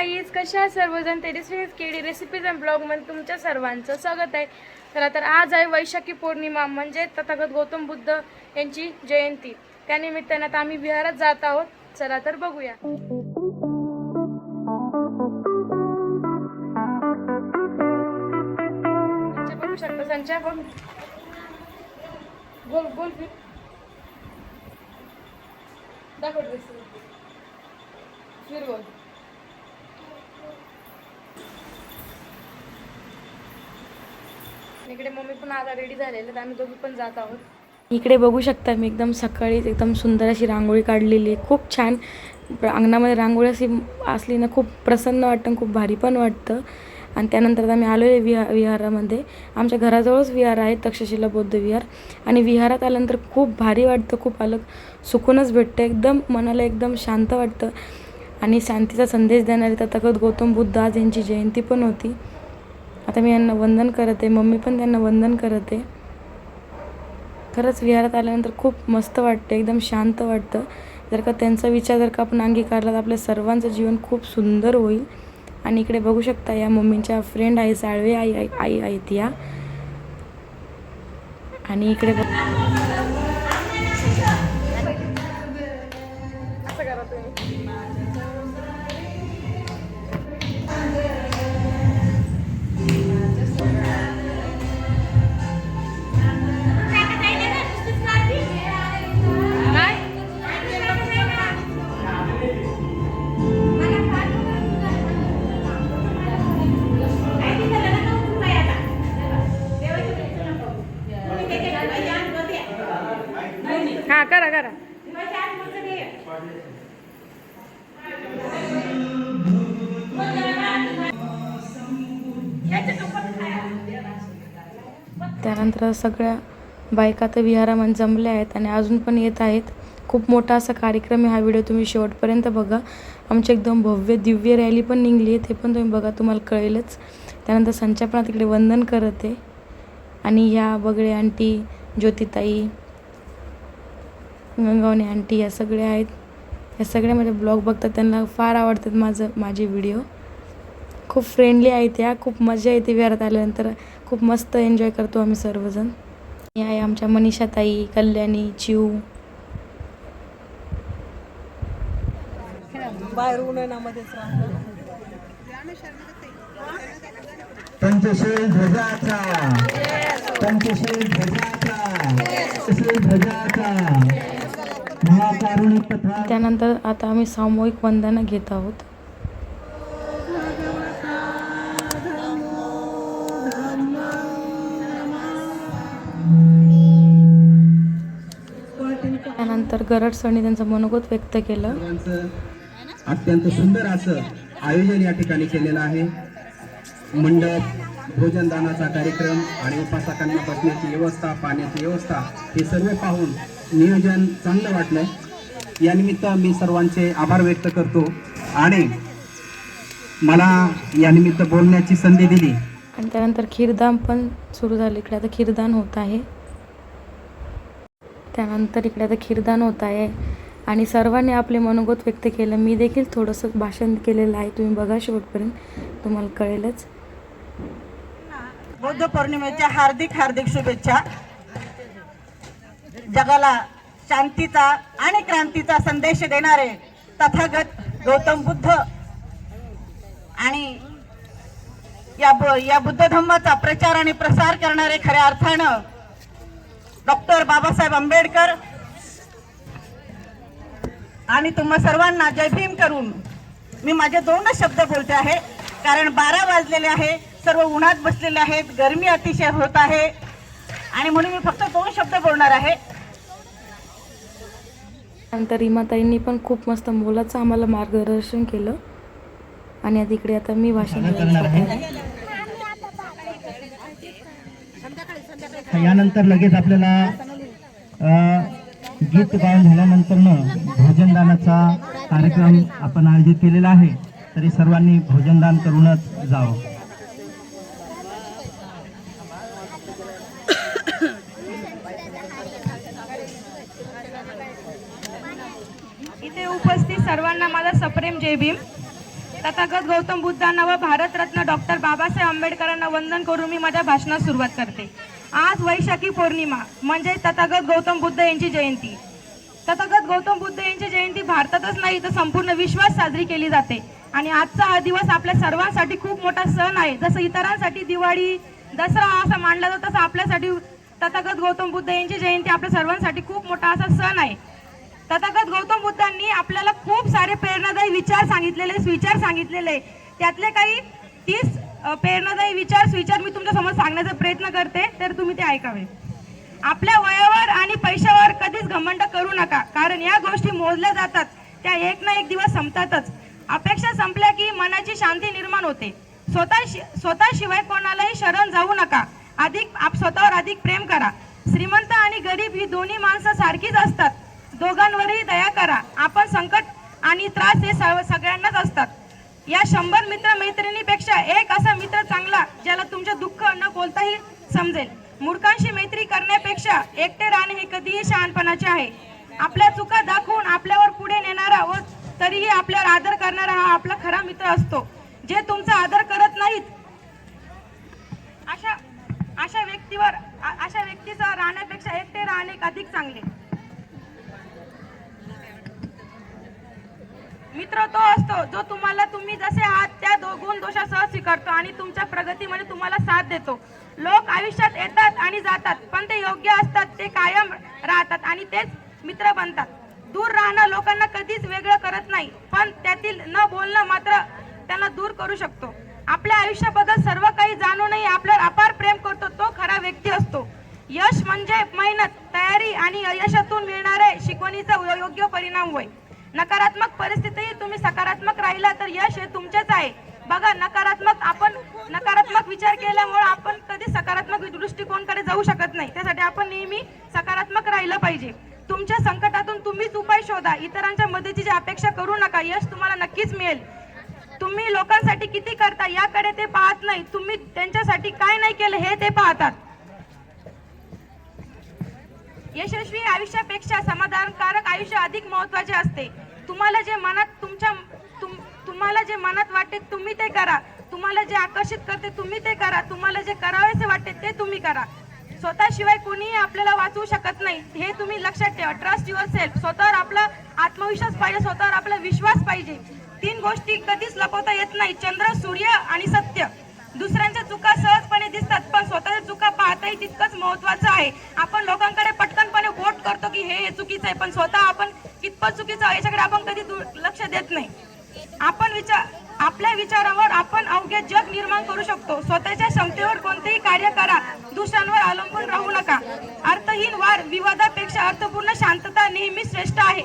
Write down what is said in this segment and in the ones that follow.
Guys कशा आहे सर्वजण? तेजस्वीज केडी रेसिपीज अँड ब्लॉगमध्ये तुमच्या सर्वांचं स्वागत आहे. चला तर आज आहे वैशाखी पौर्णिमा म्हणजे तथागत गौतम बुद्ध यांची जयंती. त्यानिमित्तानं आता आम्ही विहारात जात आहोत. चला तर बघूया. संच्या बघू शकता संच्या दाखव आणि इकडे मम्मी पण आता रेडी झालेले आम्ही दोघी पण जात आहोत. इकडे बघू शकता मी एकदम सकाळीच एकदम सुंदर अशी रांगोळी काढलेली आहे. खूप छान. अंगणामध्ये रांगोळी अशी असली ना खूप प्रसन्न वाटतं आणि खूप भारी पण वाटतं. आणि त्यानंतर आम्ही आलो आहे विहा विहारामध्ये. आमच्या घराजवळच विहार आहे तक्षशिला बौद्ध विहार. आणि विहारात आल्यानंतर खूप भारी वाटतं खूप अलग सुकूनच भेटतं. एकदम मनाला एकदम शांत वाटतं. आणि शांतीचा संदेश देणारे तथागत गौतम बुद्ध आज यांची जयंती पण होती. आता मी यांना वंदन करत आहे मम्मी पण त्यांना वंदन करत. आहे खरंच विहारात आल्यानंतर खूप मस्त वाटतं एकदम शांत वाटतं. जर का त्यांचा विचार जर का आपण अंगीकारला तर आपल्या सर्वांचं जीवन खूप सुंदर होईल. आणि इकडे बघू शकता या मम्मींच्या फ्रेंड आहे साळवे आई आई आई आहेत या. आणि इकडे बघ असं करा तुम्ही. त्यानंतर सगळ्या बायका तर विहारामध्ये जमल्या आहेत आणि अजून पण येत आहेत. खूप मोठा असा कार्यक्रम आहे हा व्हिडिओ तुम्ही शेवटपर्यंत बघा. आमची एकदम भव्य दिव्य रॅली पण निघली आहे ते पण तुम्ही बघा तुम्हाला कळेलच. त्यानंतर संच्या पण तिकडे वंदन करत आहे. आणि ह्या बगळे आंटी ज्योतिताई गंगावणे आंटी या सगळ्या आहेत. या सगळ्या माझे ब्लॉग बघतात त्यांना फार आवडतात माझं माझे व्हिडिओ. खूप फ्रेंडली आहेत या खूप मजा येते विहारात आल्यानंतर. खूप मस्त एन्जॉय करतो आम्ही सर्वजण. हे आहे आमच्या मनीषाताई कल्याणी चिऊ. बाहेर उन्हाळ्यामध्येच पंचशील ध्वजाचा. पंचशील ध्वजाचा. त्यानंतर आता आम्ही सामूहिक वंदना घेत आहोत. गरड त्यांचं मनोगत व्यक्त केलं. अत्यंत सुंदर असं आयोजन या ठिकाणी केलेलं आहे. मंडप भोजनदानाचा कार्यक्रम आणि उपासकांना बसण्याची व्यवस्था पाण्याची व्यवस्था हे सर्व पाहून नियोजन चांगलं वाटलं. यानिमित्त मी सर्वांचे आभार व्यक्त करतो आणि मला यानिमित्त बोलण्याची संधी दिली. आणि त्यानंतर खीरदान पण सुरू झालं. इकडे आता खीरदान होत आहे. त्यानंतर इकडे आता खीरदान होत आहे. आणि सर्वांनी आपले मनोगत व्यक्त केलं. मी देखील थोडंसं भाषण केलेलं आहे. तुम्ही बघा शेवटपर्यंत. तुम्हाला कळेलच. बौद्ध पौर्णिमेच्या हार्दिक हार्दिक शुभेच्छा. जगाला शांतीचा आणि क्रांतीचा संदेश देणारे तथागत गौतम बुद्ध. आणि या या बुद्ध धम्माचा प्रचार आणि प्रसार करणारे खऱ्या अर्थानं डॉक्टर बाबासाहेब आंबेडकर. आणि तुम्हा सर्वांना जय भीम करून मी माझे दोनच शब्द बोलते आहे. कारण बारा वाजलेले आहे सर्व उन्हात बसलेले आहेत गरमी अतिशय होत आहे. आणि म्हणून मी फक्त दोन शब्द बोलणार आहे. नंतर रीमाताईंनी पण खूप मस्त मोलाचं आम्हाला मार्गदर्शन केलं. आणि आता इकडे आता मी भाषण करणार करणार आहे? यानंतर लगेच आपल्याला गीत गायन झाल्यानंतरनं भोजनदानाचा कार्यक्रम आपण आयोजित केलेला आहे. तरी सर्वांनी भोजनदान करूनच जावं. इथे उपस्थित सर्वांना माझा सप्रेम जय भीम. तथागत गौतम बुद्धांना व भारतरत्न डॉक्टर बाबासाहेब आंबेडकरांना वंदन करून मी माझ्या भाषणास सुरुवात करते. आज वैशाखी पौर्णिमा म्हणजे तथागत गौतम बुद्ध यांची जयंती. तथागत गौतम बुद्ध यांची जयंती भारतातच नाही तर संपूर्ण विश्वात साजरी केली जाते. आणि आजचा हा दिवस आपल्या सर्वांसाठी खूप मोठा सण आहे. जसं इतरांसाठी दिवाळी दसरा असा मानला जातो तसं आपल्यासाठी तथागत गौतम बुद्ध यांची जयंती आपल्या सर्वांसाठी खूप मोठा असा सण आहे. तथागत गौतम बुद्धांनी आपल्याला खूप सारे प्रेरणादायी विचार सांगितलेले विचार सांगितलेले. त्यातले काही तीस प्रेरणादायी विचार सुविचार मी तुमच्यासमोर सांगण्याचा प्रयत्न करते तर तुम्ही ते ऐकावे. आपल्या वयावर आणि पैशावर कधीच घमंड करू नका कारण या गोष्टी मोजल्या जातात त्या एक ना एक दिवस संपतातच. अपेक्षा संपल्या की मनाची शांती निर्माण होते. स्वतः स्वतःशिवाय कोणालाही शरण जाऊ नका. अधिक आप स्वतःवर अधिक प्रेम करा. श्रीमंत आणि गरीब ही दोन्ही माणसं सारखीच असतात. दोघांवरही दया करा. आपण संकट आणि त्रास हे सगळ्यांनाच असतात. या शंभर मित्र मैत्रिणीपेक्षा एक असा मित्र चांगला ज्याला तुमचे दुःख न बोलताही समजेल. मूर्खांशी मैत्री करण्यापेक्षा एकटे राहणे हे कधीही शहाणपणाचे आहे. आपल्या चुका दाखवून आपल्यावर पुढे नेणारा व तरीही आपल्यावर आदर करणारा हा आपला खरा मित्र असतो. जे तुमचा आदर करत नाहीत अशा अशा व्यक्तीवर अशा व्यक्तीसह राहण्यापेक्षा एकटे राहणे अधिक चांगले. मित्र तो असतो जो तुम्हाला तुम्ही जसे आहात त्या दो गुण दोषासह स्वीकारतो आणि तुमच्या प्रगतीमध्ये तुम्हाला साथ देतो. लोक आयुष्यात येतात आणि जातात पण ते योग्य असतात ते कायम राहतात आणि तेच मित्र बनतात. दूर राहणं लोकांना कधीच वेगळं करत नाही पण त्यातील न बोलणं मात्र त्यांना दूर करू शकतो. आपल्या आयुष्याबद्दल सर्व काही जाणूनही आपल्यावर अपार प्रेम करतो तो खरा व्यक्ती असतो. यश म्हणजे मेहनत तयारी आणि यशातून मिळणारे शिकवणीचा योग्य परिणाम होय. नकारात्मक परिस्थितीही तुम्ही सकारात्मक राहिला तर यश हे तुमचेच आहे. बघा नकारात्मक आपण नकारात्मक विचार केल्यामुळे आपण कधी सकारात्मक दृष्टिकोनकडे जाऊ शकत नाही. त्यासाठी आपण नेहमी सकारात्मक राहिलं पाहिजे. तुमच्या संकटातून तुम्हीच उपाय शोधा. इतरांच्या मदतीची अपेक्षा करू नका. यश तुम्हाला नक्कीच मिळेल. तुम्ही लोकांसाठी किती करता याकडे ते पाहत नाही. तुम्ही त्यांच्यासाठी काय नाही केलं हे ते पाहतात. यशस्वी आयुष्यापेक्षा समाधानकारक आयुष्य अधिक महत्त्वाचे असते. तुम्हाला जे मनात तुमच्या तुम तुम्हाला जे मनात वाटते तुम्ही ते करा. तुम्हाला जे आकर्षित करते तुम्ही ते करा. तुम्हाला जे करावेसे वाटते ते तुम्ही करा. स्वतःशिवाय कोणीही आपल्याला वाचवू शकत नाही. हे तुम्ही लक्षात ठेवा. ट्रस्ट युअर सेल्फ स्वतःवर आपला आत्मविश्वास पाहिजे. स्वतःवर आपला विश्वास पाहिजे. तीन गोष्टी कधीच लपवता येत नाही चंद्र सूर्य आणि सत्य. दुसऱ्यांच्या चुका सहजपणे दिसतात पण स्वतःच्या चुका पाहताही तितकंच महत्वाचं आहे. आपण लोकांकडे पटकनपणे वोट करतो की हे हे चुकीचं आहे पण स्वतः आपण कितपत चुकीचं आहे याच्याकडे आपण कधी लक्ष देत नाही. आपण विचार आपल्या विचारावर आपण अवघे जग निर्माण करू शकतो. स्वतःच्या क्षमतेवर कोणतेही कार्य करा दुसऱ्यांवर अवलंबून राहू नका. अर्थहीन वार विवादापेक्षा अर्थपूर्ण शांतता नेहमी श्रेष्ठ आहे.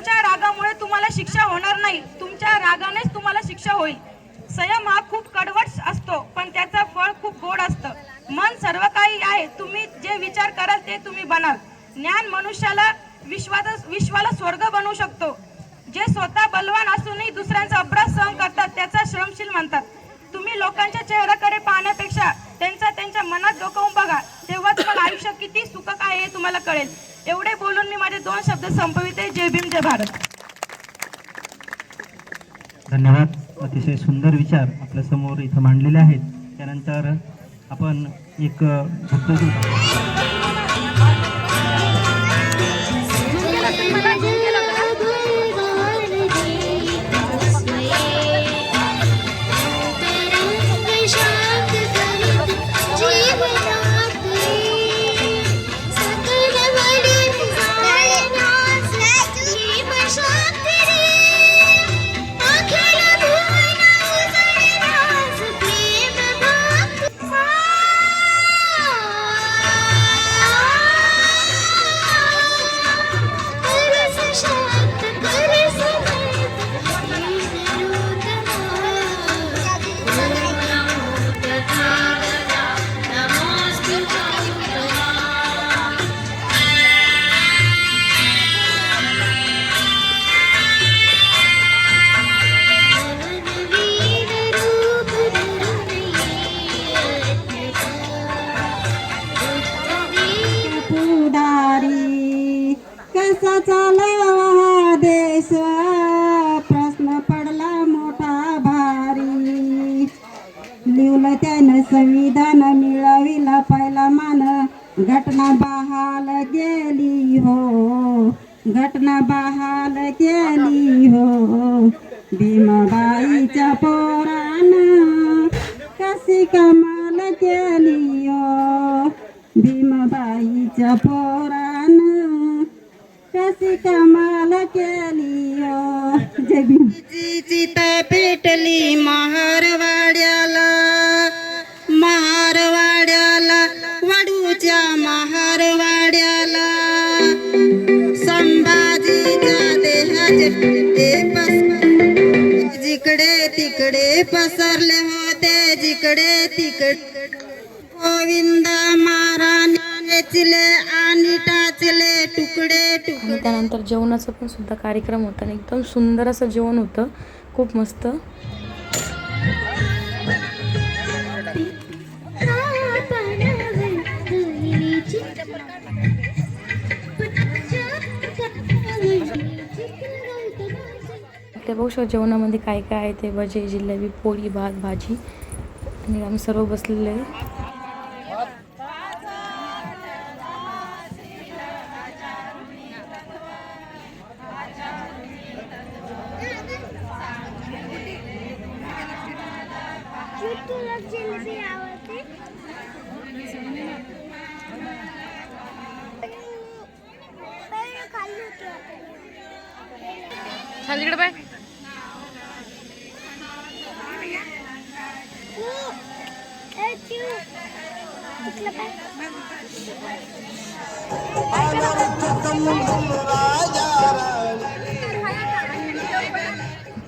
तुमच्या रागामुळे तुम्हाला शिक्षा होणार नाही. तुमच्या रागानेच तुम्हाला शिक्षा होईल. संयम हा खूप कडवट असतो पण त्याचं फळ खूप गोड असतं. मन सर्व काही आहे तुम्ही जे विचार कराल ते तुम्ही बनाल. ज्ञान मनुष्याला विश्वात विश्वाला स्वर्ग बनवू शकतो. जे स्वतः बलवान असूनही दुसऱ्यांचा अपराध सहन करतात त्याचा श्रमशील म्हणतात तुम्ही लोकांच्या चेहऱ्याकडे पाहण्यापेक्षा त्यांचा त्यांच्या मनात डोकावून बघा. तेव्हा तुम्हाला आयुष्य किती सुखक आहे हे तुम्हाला कळेल. एवढे बोलून मी माझे दोन शब्द संपविते जय भीम जय भारत धन्यवाद अतिशय सुंदर विचार आपल्यासमोर इथं मांडलेले आहेत त्यानंतर आपण एक अ, घटना बहाल गेली हो घटना बहाल केली हो. भीमबाईच्या पोरानं कशी कमाल केली हो. भीमबाईच्या पोरानं कशी कमाल केली हो. जय भीम. पेटली महारवाड्याला. पस- जिकडे तिकडे पसरले होते जिकडे तिकडे गोविंद महाराणे चिले आणि टाचले तुकडे. आणि त्यानंतर जेवणाचा पण सुद्धा कार्यक्रम होता आणि एकदम सुंदर असं जेवण होतं. खूप मस्त. आपल्या बघू शकतो जेवणामध्ये काय काय आहे ते भजे जिलेबी पोळी भात भाजी. आणि आम्ही सर्व बसलेलो आहे.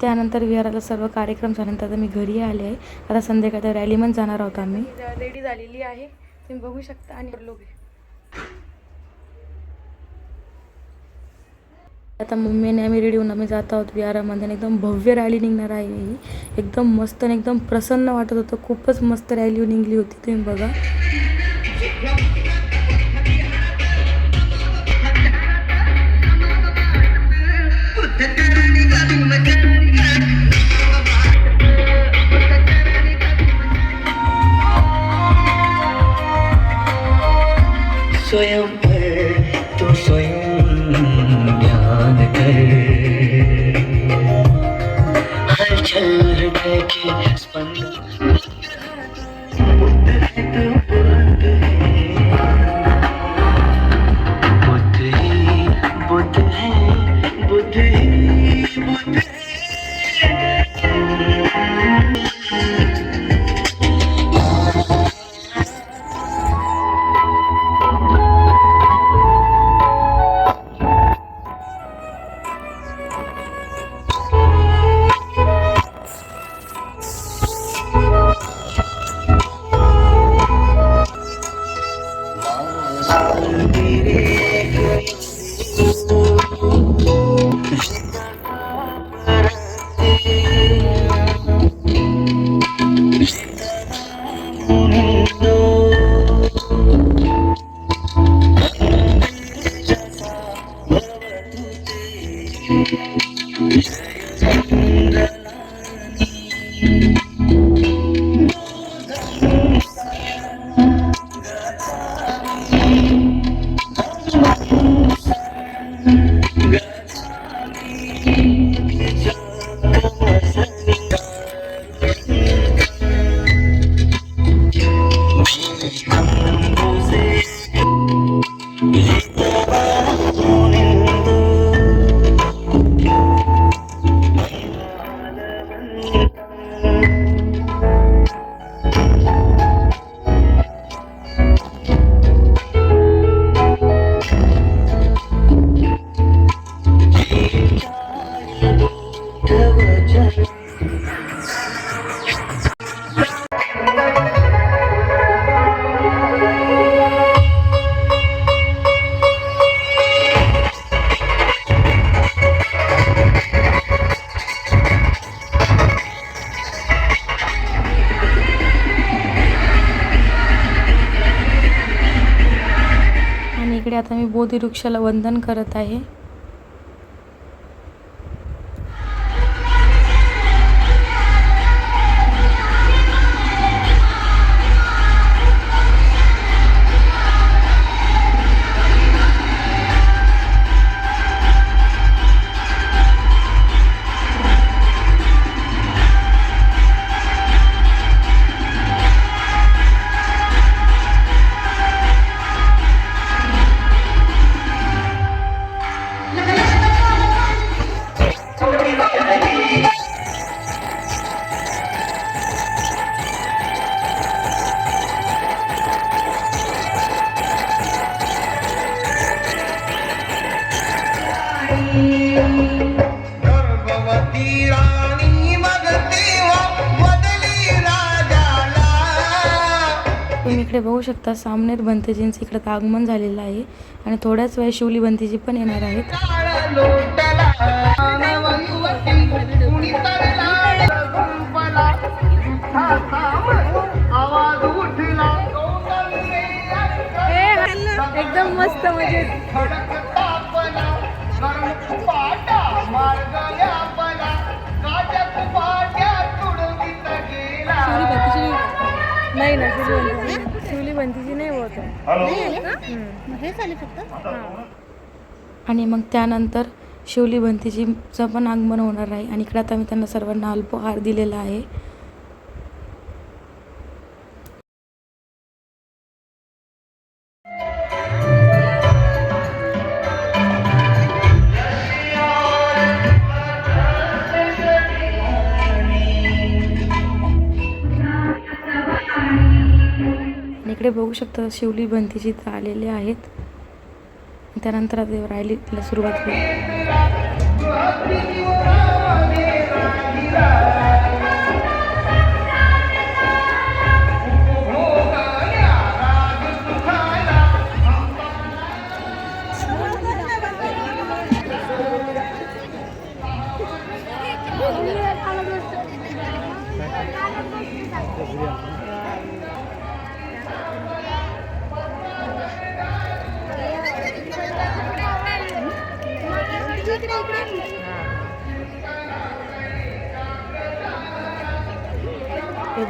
त्यानंतर विहाराला सर्व कार्यक्रम झाल्यानंतर आता मी घरी आले आहे. आता संध्याकाळी रॅलीमध्ये जाणार आहोत आम्ही. रेडी झालेली आहे. तुम्ही बघू शकता आणि आता मम्मीने आम्ही रेडी होऊन आम्ही जात आहोत विहारामध्ये आणि एकदम भव्य रॅली निघणार आहे ही. एकदम मस्त आणि एकदम प्रसन्न वाटत होतं. खूपच मस्त रॅली निघली होती. तुम्ही बघा. sou eu. इकडे आता मी बोधी वृक्षाला वंदन करत आहे. इकडे बघू शकता सामनेर बंतेजींचं इकडं आगमन झालेलं आहे. आणि थोड्याच वेळ शिवली बंतेजी पण येणार आहेत. एकदम मस्त म्हणजे. नाही ना बंतीजी नाही होत आणि मग त्यानंतर शिवली बंतीजीचं पण आगमन होणार आहे. आणि इकडे आता मी त्यांना सर्वांना अल्पहार दिलेला आहे. बघू शकता. शिवली बंतीजी आलेले आहेत. त्यानंतर आता तिला सुरुवात होईल.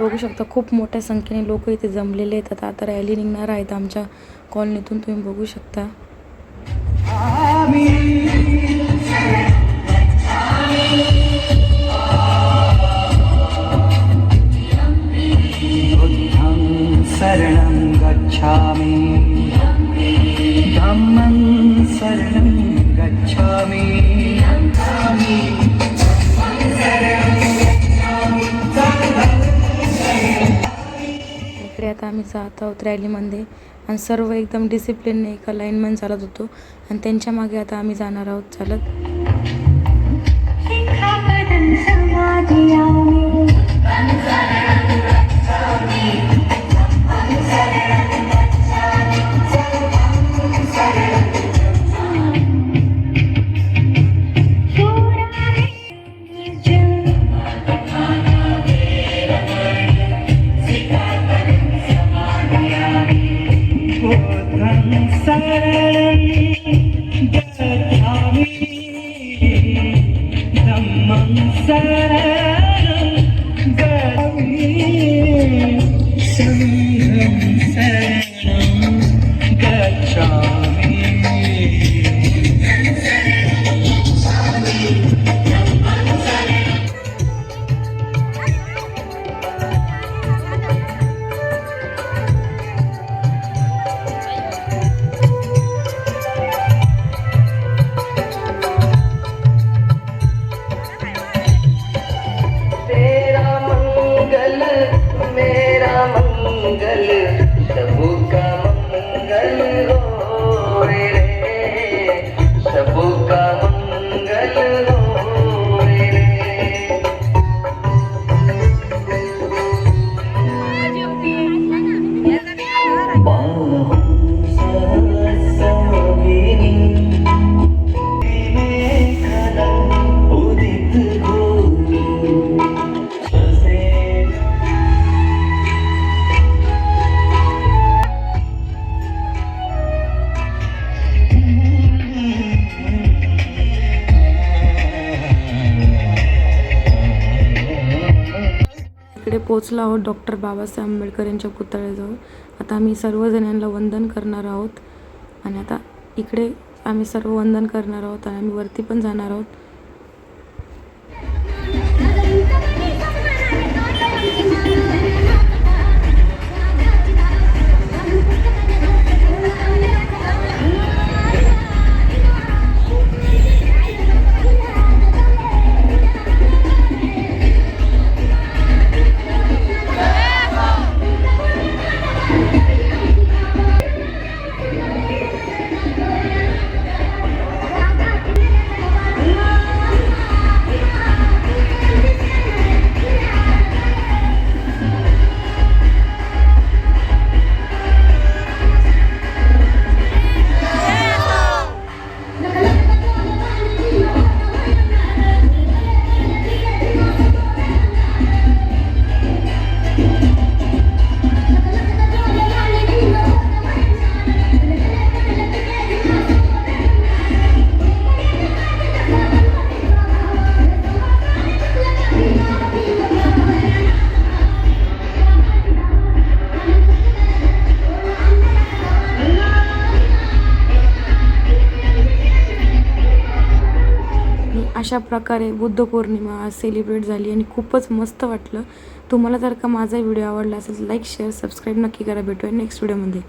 बघू शकता खूप मोठ्या संख्येने लोक इथे जमलेले आहेत. आता आता रॅली निघणार आहेत आमच्या कॉलनीतून तुम्ही बघू शकता. शरणं गच्छामि। धम्मं शरणं गच्छामि। इकडे आता आम्ही जात आहोत रॅलीमध्ये. आणि सर्व एकदम डिसिप्लिनने एका लाईनमध्ये चालत होतो. आणि त्यांच्या मागे आता आम्ही जाणार आहोत चालत. पोचलो आहोत डॉक्टर बाबासाहेब आंबेडकर यांच्या पुतळ्याजवळ. आता आम्ही सर्वजण यांना वंदन करणार आहोत. आणि आता इकडे आम्ही सर्व वंदन करणार आहोत आणि आम्ही वरती पण जाणार आहोत. अशा प्रकारे बुद्ध पौर्णिमा आज सेलिब्रेट झाली आणि खूपच मस्त वाटलं. तुम्हाला जर का माझा व्हिडिओ आवडला असेल तर लाईक शेअर सबस्क्राईब नक्की करा. भेटूया नेक्स्ट व्हिडिओमध्ये